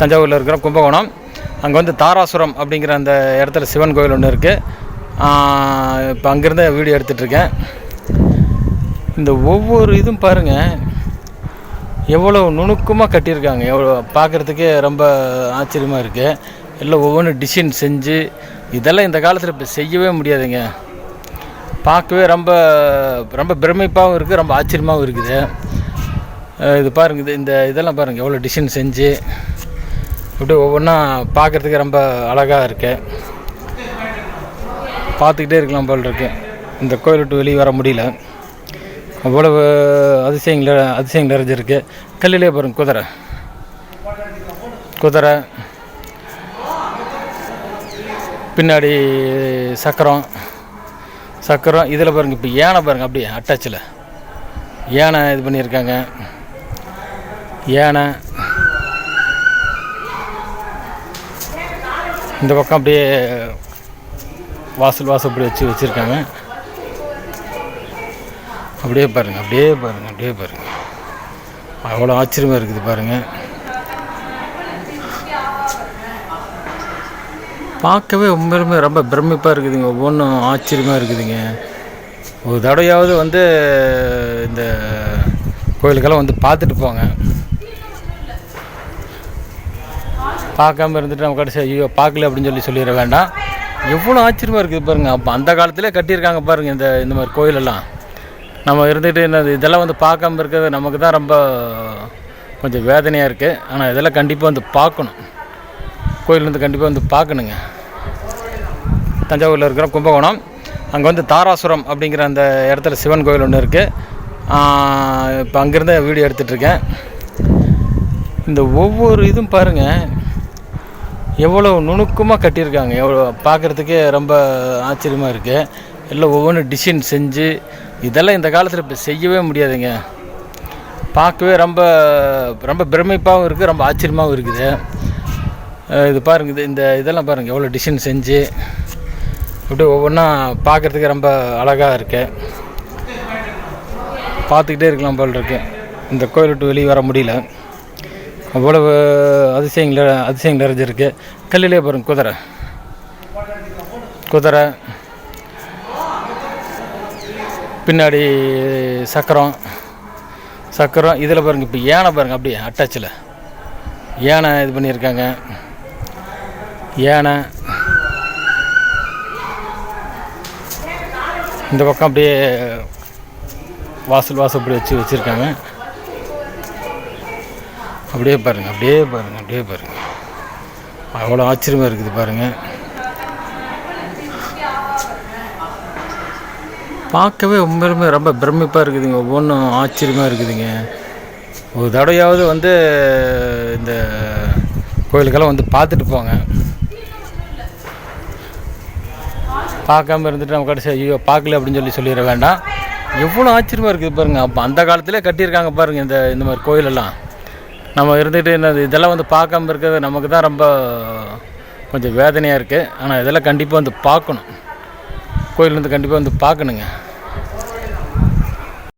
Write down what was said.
தஞ்சாவூரில் இருக்கிற கும்பகோணம். அங்கே வந்து தாராசுரம் அப்படிங்கிற அந்த இடத்துல சிவன் கோயில் ஒன்று இருக்குது இப்போ அங்கேருந்து வீடியோ எடுத்துகிட்ருக்கேன் இந்த ஒவ்வொரு இதுவும் பாருங்கள் எவ்வளோ நுணுக்கமாக கட்டியிருக்காங்க. எவ்வளோ பார்க்குறதுக்கே ரொம்ப ஆச்சரியமாக இருக்குது எல்லாம் ஒவ்வொன்றும் டிசைன் செஞ்சு இதெல்லாம் இந்த காலத்தில் இப்போ செய்யவே முடியாதுங்க. பார்க்கவே ரொம்ப ரொம்ப பிரமிப்பாகவும் இருக்குது ரொம்ப ஆச்சரியமாகவும் இருக்குது. இது பாருங்க இது இந்த இதெல்லாம் பாருங்கள் எவ்வளோ டிசைன் செஞ்சு. இப்படி ஒவ்வொன்றா பார்க்குறதுக்கு ரொம்ப அழகாக இருக்கு. பார்த்துக்கிட்டே இருக்கலாம் போல் இருக்கு. இந்த கோயில் விட்டு வெளியே வர முடியல. அவ்வளவு அதிசயங்கள் அதிசயங்கள் நிறைஞ்சிருக்கு. கல்லிலே பாருங்க குதிரை. குதிரை. பின்னாடி சக்கரம். சக்கரம். இதில் பாருங்க இப்போ யானை பாருங்க அப்படியே அட்டாச்சில் யானை இது பண்ணியிருக்காங்க. யானை. இந்த பக்கம் அப்படியே வாசல் வாசல் அப்படி வச்சு வச்சுருக்காங்க. அப்படியே பாருங்கள் அப்படியே பாருங்கள் அப்படியே பாருங்கள் அவ்வளோ ஆச்சரியமாக இருக்குது பாருங்கள் பார்க்கவே உண்மையுமே ரொம்ப பிரமிப்பாக இருக்குதுங்க. ஒவ்வொன்றும் ஆச்சரியமாக இருக்குதுங்க. ஒரு தடவையாவது வந்து இந்த கோயிலுக்கெல்லாம் வந்து பார்த்துட்டு போங்க. பார்க்காம இருந்துட்டு நம்ம கடைசி ஐயோ பார்க்கல அப்படின்னு சொல்லி சொல்லிட வேண்டாம். எவ்வளோ ஆச்சரியமாக இருக்குது பாருங்கள் அப்போ அந்த காலத்திலே கட்டியிருக்காங்க பாருங்கள் இந்த இந்த மாதிரி கோயிலெல்லாம். நம்ம இருந்துட்டு இந்த இதெல்லாம் வந்து பார்க்காம இருக்கிறது நமக்கு தான் ரொம்ப கொஞ்சம் வேதனையாக இருக்குது ஆனால் இதெல்லாம் கண்டிப்பாக வந்து பார்க்கணும். கோயில் வந்து கண்டிப்பாக வந்து பார்க்கணுங்க. தஞ்சாவூரில் இருக்கிற கும்பகோணம். அங்கே வந்து தாராசுரம் அப்படிங்கிற அந்த இடத்துல சிவன் கோயில் ஒன்று இருக்குது இப்போ அங்கேருந்து வீடியோ எடுத்துகிட்ருக்கேன் இந்த ஒவ்வொரு இதுவும் பாருங்கள் எவ்வளோ நுணுக்கமாக கட்டியிருக்காங்க. எவ்வளோ பார்க்குறதுக்கே ரொம்ப ஆச்சரியமாக இருக்குது எல்லாம் ஒவ்வொன்றும் டிசைன் செஞ்சு இதெல்லாம் இந்த காலத்தில் இப்போ செய்யவே முடியாதுங்க. பார்க்கவே ரொம்ப ரொம்ப பிரமிப்பாகவும் இருக்குது ரொம்ப ஆச்சரியமாகவும் இருக்குது. இது பாருங்கள் இது இந்த இதெல்லாம் பாருங்கள் எவ்வளோ டிசைன் செஞ்சு இப்படி ஒவ்வொன்றா பார்க்குறதுக்கு ரொம்ப அழகாக இருக்குது பார்த்துக்கிட்டே இருக்கலாம் போல் இருக்கு. இந்த கோயில் விட்டு வெளியே வர முடியல. அவ்வளவு அதிசயங்கள் அதிசயங்கள் நிறைஞ்சிருக்கு. கல்லிலே பாருங்க குதிரை. குதிரை. பின்னாடி சக்கரம். சக்கரம். இதில் பாருங்க இப்போ யானை பாருங்க அப்படியே அட்டாச்சில் யானை இது பண்ணியிருக்காங்க. யானை. இந்த பக்கம் அப்படியே வாசல் வாசல் அப்படி வச்சு வச்சுருக்காங்க. அப்படியே பாருங்கள் அப்படியே பாருங்கள் அப்படியே பாருங்கள் அவ்வளோ ஆச்சரியமாக இருக்குது பாருங்கள் பார்க்கவே உண்மையுமே ரொம்ப பிரமிப்பாக இருக்குதுங்க. ஒவ்வொன்றும் ஆச்சரியமாக இருக்குதுங்க. ஒரு தடவையாவது வந்து இந்த கோயிலுக்கெல்லாம் வந்து பார்த்துட்டு போங்க. பார்க்காம இருந்துட்டு நம்ம கடைசி ஐயோ பார்க்கல அப்படின்னு சொல்லி சொல்லிட வேண்டாம். எவ்வளோ ஆச்சரியமாக இருக்குது பாருங்கள் அப்போ அந்த காலத்திலே கட்டியிருக்காங்க பாருங்கள் இந்த இந்த மாதிரி கோயிலெல்லாம். நம்ம இருந்துகிட்டு இந்த இதெல்லாம் வந்து பார்க்காம இருக்கிறது நமக்கு தான் ரொம்ப கொஞ்சம் வேதனையாக இருக்குது ஆனால் இதெல்லாம் கண்டிப்பாக வந்து பார்க்கணும். கோயிலேருந்து கண்டிப்பாக வந்து பார்க்கணுங்க.